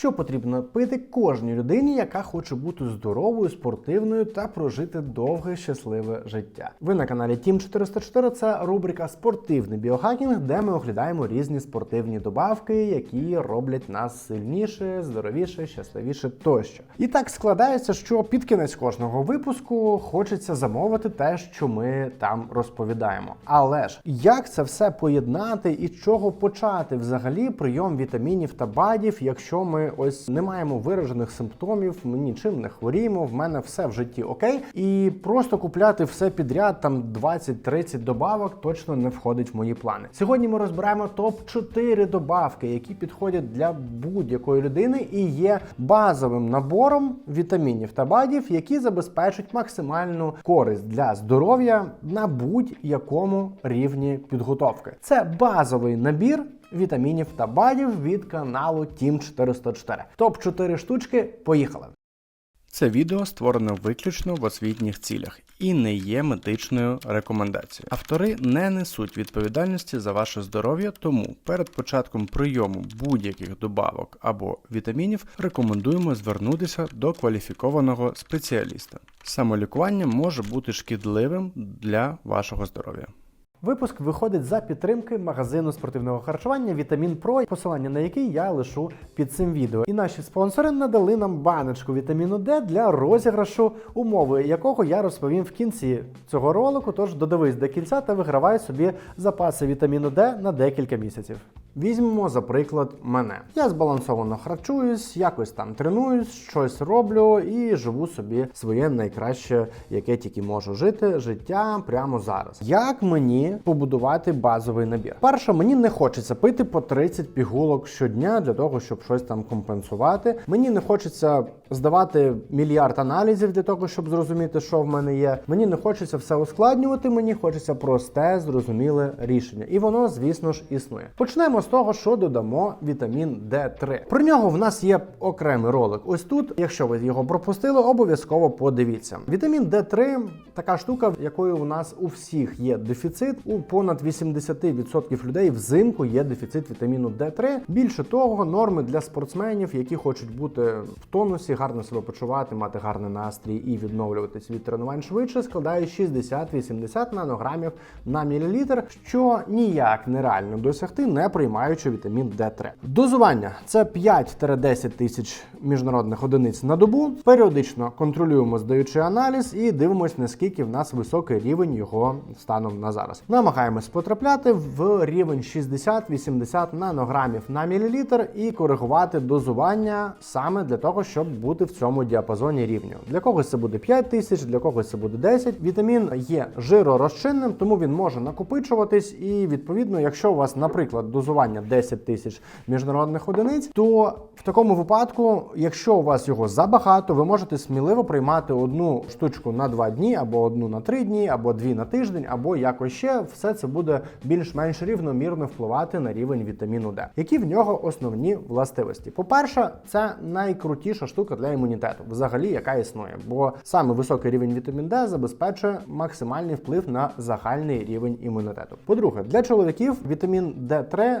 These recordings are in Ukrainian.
що потрібно пити кожній людині, яка хоче бути здоровою, спортивною та прожити довге щасливе життя. Ви на каналі Тім 404 це рубрика Спортивний біохакінг, де ми оглядаємо різні спортивні добавки, які роблять нас сильніше, здоровіше, щасливіше тощо. І так складається, що під кінець кожного випуску хочеться замовити те, що ми там розповідаємо. Але ж як це все поєднати і чого почати взагалі прийом вітамінів та бадів, якщо ми ось не маємо виражених симптомів, ми нічим не хворіємо, в мене все в житті окей, і просто купляти все підряд, там 20-30 добавок точно не входить в мої плани. Сьогодні ми розбираємо топ 4 добавки, які підходять для будь-якої людини і є базовим набором вітамінів та бадів, які забезпечать максимальну користь для здоров'я на будь-якому рівні підготовки. Це базовий набір. Вітамінів та бадів від каналу Team 404. Топ 4 штучки. Поїхали. Це відео створено виключно в освітніх цілях і не є медичною рекомендацією. Автори не несуть відповідальності за ваше здоров'я, тому перед початком прийому будь-яких добавок або вітамінів рекомендуємо звернутися до кваліфікованого спеціаліста. Самолікування може бути шкідливим для вашого здоров'я. Випуск виходить за підтримки магазину спортивного харчування Вітамін Про, посилання на який я лишу під цим відео. І наші спонсори надали нам баночку вітаміну Д для розіграшу, умови якого я розповім в кінці цього ролику. Тож додивись до кінця та вигравай собі запаси вітаміну Д на декілька місяців. Візьмемо за приклад мене. Я збалансовано харчуюсь, якось там тренуюсь, щось роблю і живу собі своє найкраще, яке тільки можу жити, життя прямо зараз. Як мені побудувати базовий набір? Перше, мені не хочеться пити по 30 пігулок щодня для того, щоб щось там компенсувати. Мені не хочеться здавати мільярд аналізів для того, щоб зрозуміти, що в мене є. Мені не хочеться все ускладнювати, мені хочеться просте, зрозуміле рішення. І воно, звісно ж, існує. Почнемо з того, що додамо вітамін D3. Про нього в нас є окремий ролик. Ось тут, якщо ви його пропустили, обов'язково подивіться. Вітамін D3 така штука, в якої у нас у всіх є дефіцит. У понад 80% людей взимку є дефіцит вітаміну D3. Більше того, норми для спортсменів, які хочуть бути в тонусі, гарно себе почувати, мати гарний настрій і відновлюватись від тренувань швидше, складає 60-80 нанограмів на мілілітр, що ніяк нереально досягти, не приймаючи вітамін D3. Дозування це 5-10 тисяч міжнародних одиниць на добу. Періодично контролюємо, здаючи аналіз, і дивимось, наскільки в нас високий рівень його станом на зараз. Намагаємось потрапляти в рівень 60-80 нанограмів на мілілітр і коригувати дозування саме для того, щоб бути в цьому діапазоні рівню. Для когось це буде 5 тисяч, для когось це буде 10. Вітамін є жиророзчинним, тому він може накопичуватись. І відповідно, якщо у вас, наприклад, дозування 10 тисяч міжнародних одиниць, то в такому випадку, якщо у вас його забагато, ви можете сміливо приймати одну штучку на 2 дні, або одну на 3 дні, або дві на тиждень, або якось ще. Все це буде більш-менш рівномірно впливати на рівень вітаміну Д. Які в нього основні властивості? По-перше, це найкрутіша штука для імунітету, взагалі, яка існує, бо саме високий рівень вітамін Д забезпечує максимальний вплив на загальний рівень імунітету. По-друге, для чоловіків вітамін Д3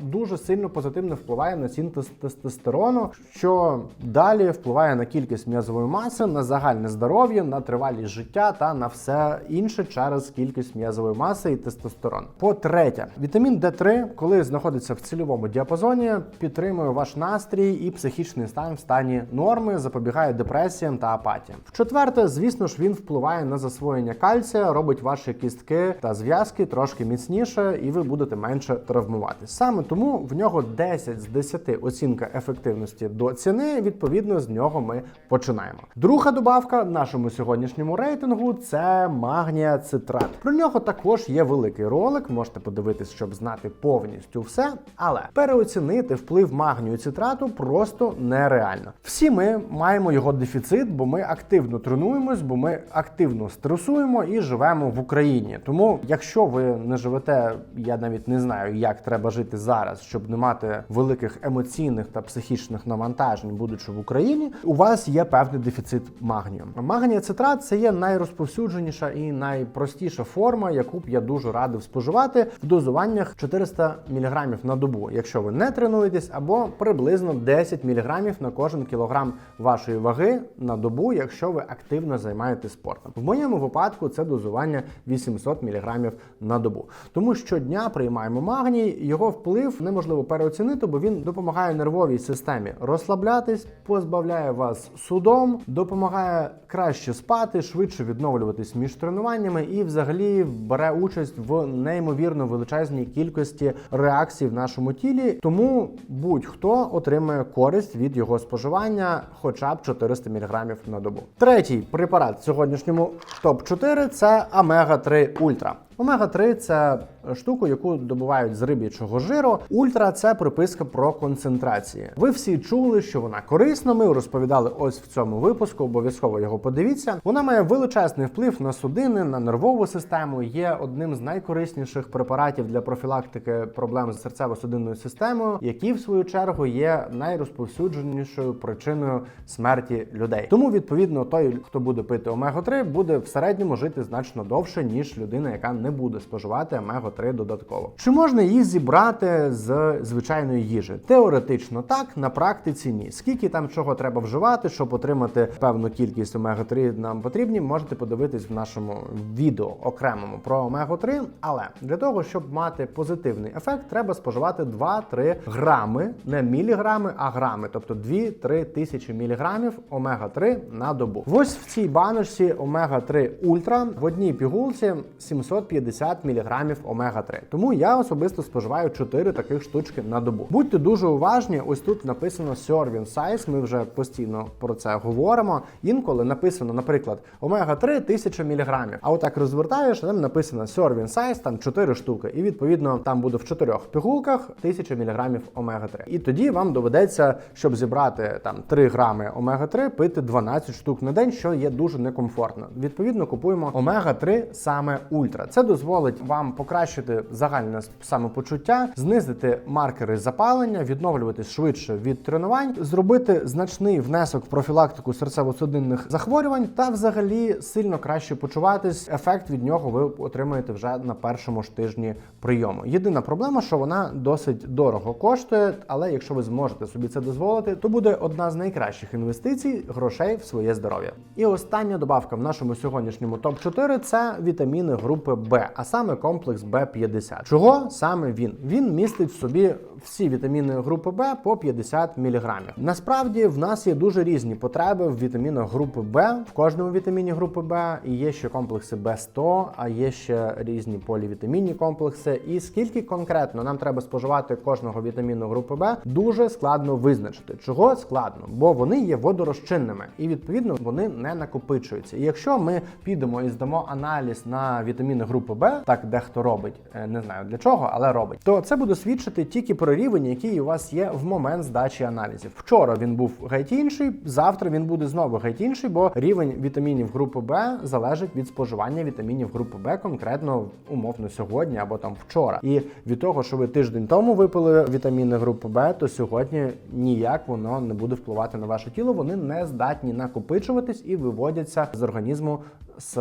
дуже сильно позитивно впливає на синтез тестостерону, що далі впливає на кількість м'язової маси, на загальне здоров'я, на тривалість життя та на все інше через кількість м'язової маси і тестостерон. По-третє, вітамін Д3, коли знаходиться в цільовому діапазоні, підтримує ваш настрій і психічний стан в стані норми, запобігає депресіям та апатіям. В-четверте, звісно ж, він впливає на засвоєння кальція, робить ваші кістки та зв'язки трошки міцніше, і ви будете менше травмуватись. Саме тому в нього 10 з 10 оцінка ефективності до ціни. Відповідно, з нього ми починаємо. Друга добавка нашому сьогоднішньому рейтингу це магнія цитрат. Про нього також є великий ролик. Можете подивитись, щоб знати повністю все. Але переоцінити вплив магнію цитрату просто нереально. Всі ми маємо його дефіцит, бо ми активно тренуємось, бо ми активно стресуємо і живемо в Україні. Тому, якщо ви не живете, я навіть не знаю, як треба жити зараз зараз, щоб не мати великих емоційних та психічних навантажень, будучи в Україні, у вас є певний дефіцит магнію. Магнія цитрат це є найрозповсюдженіша і найпростіша форма, яку б я дуже радив споживати в дозуваннях 400 мг на добу, якщо ви не тренуєтесь, або приблизно 10 мг на кожен кілограм вашої ваги на добу, якщо ви активно займаєтесь спортом. В моєму випадку це дозування 800 мг на добу. Тому щодня приймаємо магній, його вплив неможливо переоцінити, бо він допомагає нервовій системі розслаблятись, позбавляє вас судом, допомагає краще спати, швидше відновлюватись між тренуваннями і, взагалі, бере участь в неймовірно величезній кількості реакцій в нашому тілі. Тому будь-хто отримає користь від його споживання, хоча б 400 мг на добу. Третій препарат сьогоднішньому топ 4 це омега 3 Ультра. Омега 3 це штука, яку добувають з риб'ячого жиру. Ультра це приписка про концентрації. Ви всі чули, що вона корисна. Ми розповідали ось в цьому випуску. Обов'язково його подивіться. Вона має величезний вплив на судини, на нервову систему. Є одним з найкорисніших препаратів для профілактики проблем з серцево-судинною системою, які в свою чергу є найрозповсюдженішою причиною смерті людей. Тому відповідно той, хто буде пити омега 3 буде в середньому жити значно довше ніж людина, яка не буде споживати омега 3 додатково. Чи можна її зібрати з звичайної їжі? Теоретично так, на практиці ні. Скільки там чого треба вживати, щоб отримати певну кількість омега 3 нам потрібні, можете подивитись в нашому відео окремому про омегу 3 Але для того, щоб мати позитивний ефект, треба споживати 2-3 грами, не міліграми, а грами, тобто 2-3 тисячі міліграмів омега 3 на добу. Ось в цій баночці омега 3 ультра в одній пігулці 750 мг омега 3 Тому я особисто споживаю 4 таких штучки на добу. Будьте дуже уважні. Ось тут написано serving size, Ми вже постійно про це говоримо. Інколи написано, наприклад, омега 3 1000 мг. А отак розвертаєш, там написано serving size, там 4 штуки. І відповідно там буде в 4 пігулках 1000 мг омега 3 І тоді вам доведеться, щоб зібрати там 3 грами омега 3 пити 12 штук на день, що є дуже некомфортно. Відповідно, купуємо омега 3 саме ультра. Це дозволить вам покращити загальне самопочуття, знизити маркери запалення, відновлюватись швидше від тренувань, зробити значний внесок в профілактику серцево-судинних захворювань та взагалі сильно краще почуватись. Ефект від нього ви отримаєте вже на першому ж тижні прийому. Єдина проблема, що вона досить дорого коштує, але якщо ви зможете собі це дозволити, то буде одна з найкращих інвестицій грошей в своє здоров'я. І остання добавка в нашому сьогоднішньому топ 4 це вітаміни групи А саме комплекс Б50. Чого саме він? Він містить в собі всі вітаміни групи Б по 50 мг. Насправді в нас є дуже різні потреби в вітамінах групи Б. В кожному вітаміні групи Б і є ще комплекси Б100, а є ще різні полівітамінні комплекси. І скільки конкретно нам треба споживати кожного вітаміну групи Б, дуже складно визначити. Чого складно? Бо вони є водорозчинними і відповідно вони не накопичуються. І якщо ми підемо і здамо аналіз на вітаміни групи Б, так дехто робить, е, не знаю для чого, але робить, то це буде свідчити тільки про рівень, який у вас є в момент здачі аналізів. Вчора він був геть інший, завтра він буде знову геть інший, бо рівень вітамінів групи Б залежить від споживання вітамінів групи Б конкретно умовно сьогодні або там вчора. І від того, що ви тиждень тому випили вітаміни групи Б, то сьогодні ніяк воно не буде впливати на ваше тіло. Вони не здатні накопичуватись і виводяться з організму з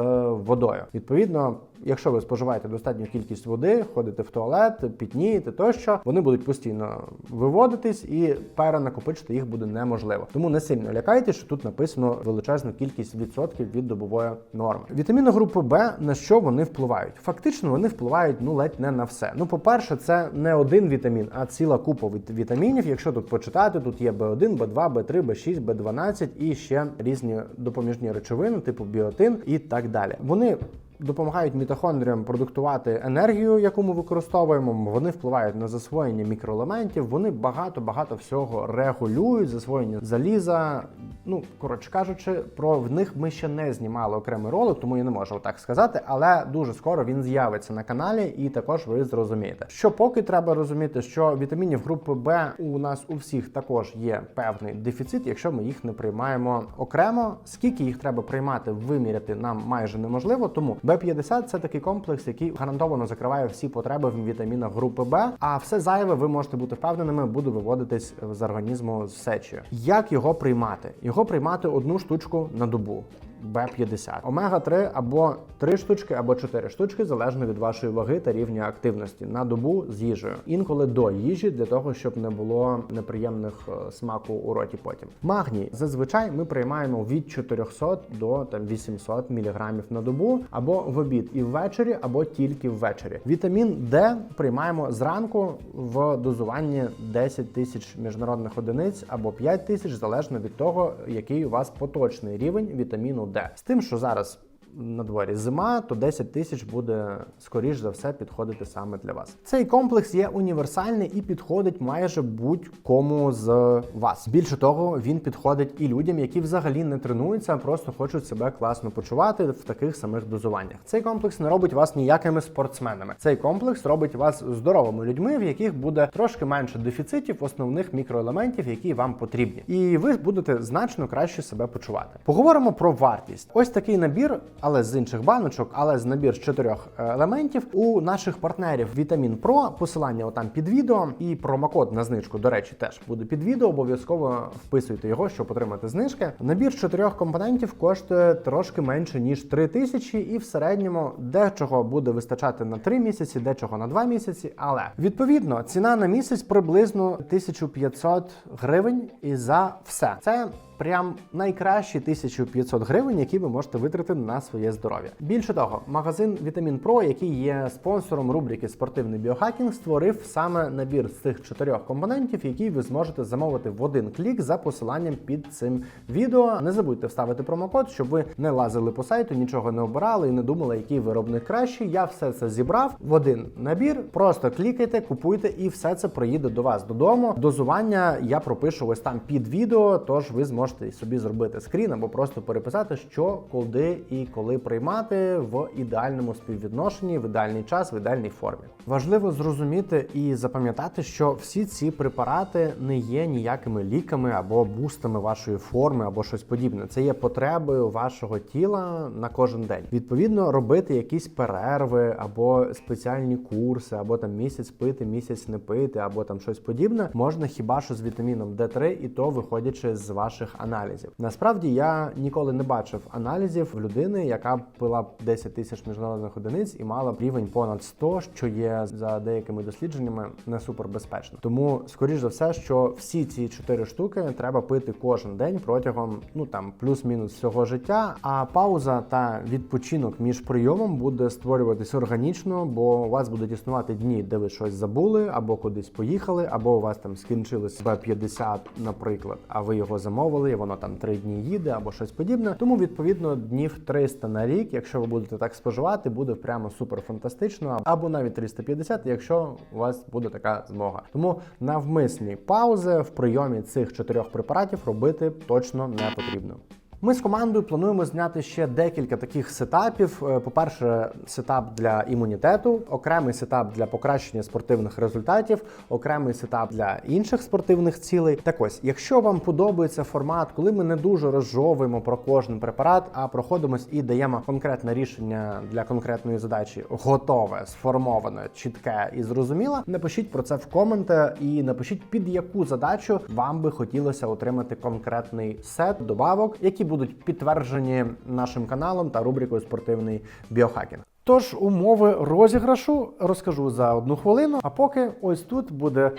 водою. Відповідно, якщо ви споживаєте достатню кількість води, ходите в туалет, пітнієте тощо, вони будуть постійно виводитись і перенакопичити їх буде неможливо. Тому не сильно лякайтесь, що тут написано величезну кількість відсотків від добової норми. Вітаміни групи Б на що вони впливають? Фактично вони впливають ну ледь не на все. Ну, по-перше, це не один вітамін, а ціла купа від- вітамінів. Якщо тут почитати, тут є B1, B2, B3, B6, B12 і ще різні допоміжні речовини, типу біотин і так далі. Вони допомагають мітохондріям продуктувати енергію, яку ми використовуємо. Вони впливають на засвоєння мікроелементів. Вони багато багато всього регулюють засвоєння заліза, Ну, коротше кажучи, про в них ми ще не знімали окремий ролик, тому я не можу так сказати. Але дуже скоро він з'явиться на каналі, і також ви зрозумієте. Що поки треба розуміти, що вітамінів групи Б у нас у всіх також є певний дефіцит, якщо ми їх не приймаємо окремо. Скільки їх треба приймати, виміряти нам майже неможливо. Тому Б50 це такий комплекс, який гарантовано закриває всі потреби в вітамінах групи Б. А все зайве ви можете бути впевненими, буде виводитись з організму з сечі. Як його приймати? Його приймати одну штучку на добу. Б50. Омега 3 або 3 штучки, або 4 штучки, залежно від вашої ваги та рівня активності на добу з їжею. Інколи до їжі для того, щоб не було неприємних е, смаку у роті. Потім магній зазвичай ми приймаємо від 400 до там 800 мг на добу, або в обід і ввечері, або тільки ввечері. Вітамін Д приймаємо зранку в дозуванні 10 тисяч міжнародних одиниць або 5 тисяч, залежно від того, який у вас поточний рівень вітаміну Д. З тим, що зараз на дворі зима, то 10 тисяч буде скоріш за все підходити саме для вас. Цей комплекс є універсальний і підходить майже будь-кому з вас. Більше того, він підходить і людям, які взагалі не тренуються, а просто хочуть себе класно почувати в таких самих дозуваннях. Цей комплекс не робить вас ніякими спортсменами. Цей комплекс робить вас здоровими людьми, в яких буде трошки менше дефіцитів основних мікроелементів, які вам потрібні, і ви будете значно краще себе почувати. Поговоримо про вартість. Ось такий набір але з інших баночок, але з набір з чотирьох е, елементів у наших партнерів Вітамін Про. Посилання отам під відео і промокод на знижку, до речі, теж буде під відео. Обов'язково вписуйте його, щоб отримати знижки. Набір з чотирьох компонентів коштує трошки менше ніж 3 тисячі, і в середньому дечого буде вистачати на 3 місяці, дечого на 2 місяці. Але відповідно ціна на місяць приблизно 1500 гривень і за все це. Прям найкращі 1500 гривень, які ви можете витратити на своє здоров'я. Більше того, магазин Вітамін Про, який є спонсором рубрики Спортивний біохакінг, створив саме набір з цих чотирьох компонентів, які ви зможете замовити в один клік за посиланням під цим відео. Не забудьте вставити промокод, щоб ви не лазили по сайту, нічого не обирали і не думали, який виробник кращий. Я все це зібрав в один набір. Просто клікайте, купуйте, і все це приїде до вас додому. Дозування я пропишу ось там під відео, тож ви зможете можете собі зробити скрін або просто переписати, що куди і коли приймати в ідеальному співвідношенні, в ідеальний час, в ідеальній формі. Важливо зрозуміти і запам'ятати, що всі ці препарати не є ніякими ліками або бустами вашої форми, або щось подібне. Це є потребою вашого тіла на кожен день. Відповідно, робити якісь перерви або спеціальні курси, або там місяць пити, місяць не пити, або там щось подібне, можна хіба що з вітаміном D3, і то виходячи з ваших аналізів. Насправді я ніколи не бачив аналізів в людини, яка пила 10 тисяч міжнародних одиниць і мала б рівень понад 100, що є за деякими дослідженнями не супербезпечно. Тому, скоріш за все, що всі ці чотири штуки треба пити кожен день протягом ну там плюс-мінус всього життя. А пауза та відпочинок між прийомом буде створюватись органічно, бо у вас будуть існувати дні, де ви щось забули, або кудись поїхали, або у вас там скінчилось Б50, наприклад, а ви його замовили воно там три дні їде або щось подібне. Тому відповідно днів 300 на рік, якщо ви будете так споживати, буде прямо супер фантастично, або навіть 350, якщо у вас буде така змога. Тому навмисні паузи в прийомі цих чотирьох препаратів робити точно не потрібно. Ми з командою плануємо зняти ще декілька таких сетапів. Е, По-перше, сетап для імунітету, окремий сетап для покращення спортивних результатів, окремий сетап для інших спортивних цілей. Так ось, якщо вам подобається формат, коли ми не дуже розжовуємо про кожен препарат, а проходимось і даємо конкретне рішення для конкретної задачі, готове, сформоване, чітке і зрозуміле, напишіть про це в коменти і напишіть під яку задачу вам би хотілося отримати конкретний сет добавок, які будуть підтверджені нашим каналом та рубрикою спортивний біохакінг. Тож умови розіграшу розкажу за одну хвилину. А поки ось тут буде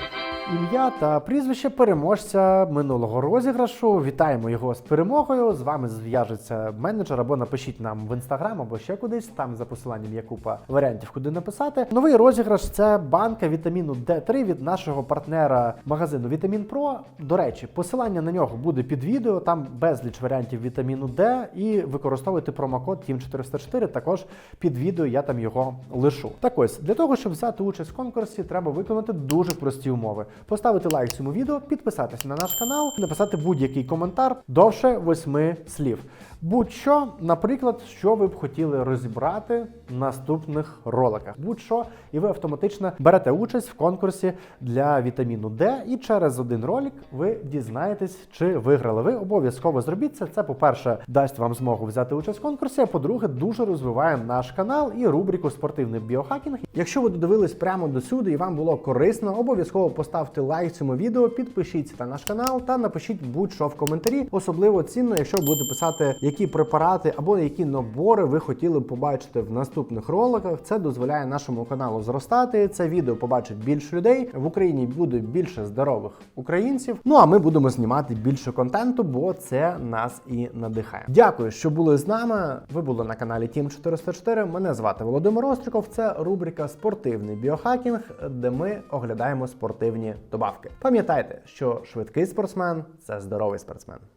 ім'я та прізвище переможця минулого розіграшу. Вітаємо його з перемогою. З вами зв'яжеться менеджер або напишіть нам в інстаграм або ще кудись. Там за посиланням є купа варіантів, куди написати. Новий розіграш це банка вітаміну D3 від нашого партнера магазину Вітамін Про. До речі, посилання на нього буде під відео. Там безліч варіантів вітаміну D і використовуйте промокод TEAM404 також під відео я там його лишу. Так ось для того, щоб взяти участь в конкурсі, треба виконати дуже прості умови. Поставити лайк цьому відео, підписатися на наш канал, написати будь-який коментар довше восьми слів. Будь-що, наприклад, що ви б хотіли розібрати в наступних роликах. Будь-що, і ви автоматично берете участь в конкурсі для вітаміну Д. І через один ролик ви дізнаєтесь, чи виграли ви. Обов'язково зробіть це. Це, по-перше, дасть вам змогу взяти участь в конкурсі. А по-друге, дуже розвиває наш канал і рубрику Спортивний біохакінг. Якщо ви додивились прямо до сюди і вам було корисно, обов'язково поставте лайк цьому відео, підпишіться на наш канал та напишіть будь-що в коментарі. Особливо цінно, якщо будете писати, які препарати або які набори ви хотіли б побачити в наступних роликах. Це дозволяє нашому каналу зростати. Це відео побачить більше людей. В Україні буде більше здорових українців. Ну а ми будемо знімати більше контенту, бо це нас і надихає. Дякую, що були з нами. Ви були на каналі Team 404. Мене звати Володимир Остриков. Це рубрика Спортивний біохакінг, де ми оглядаємо спортивні добавки. Пам'ятайте, що швидкий спортсмен це здоровий спортсмен.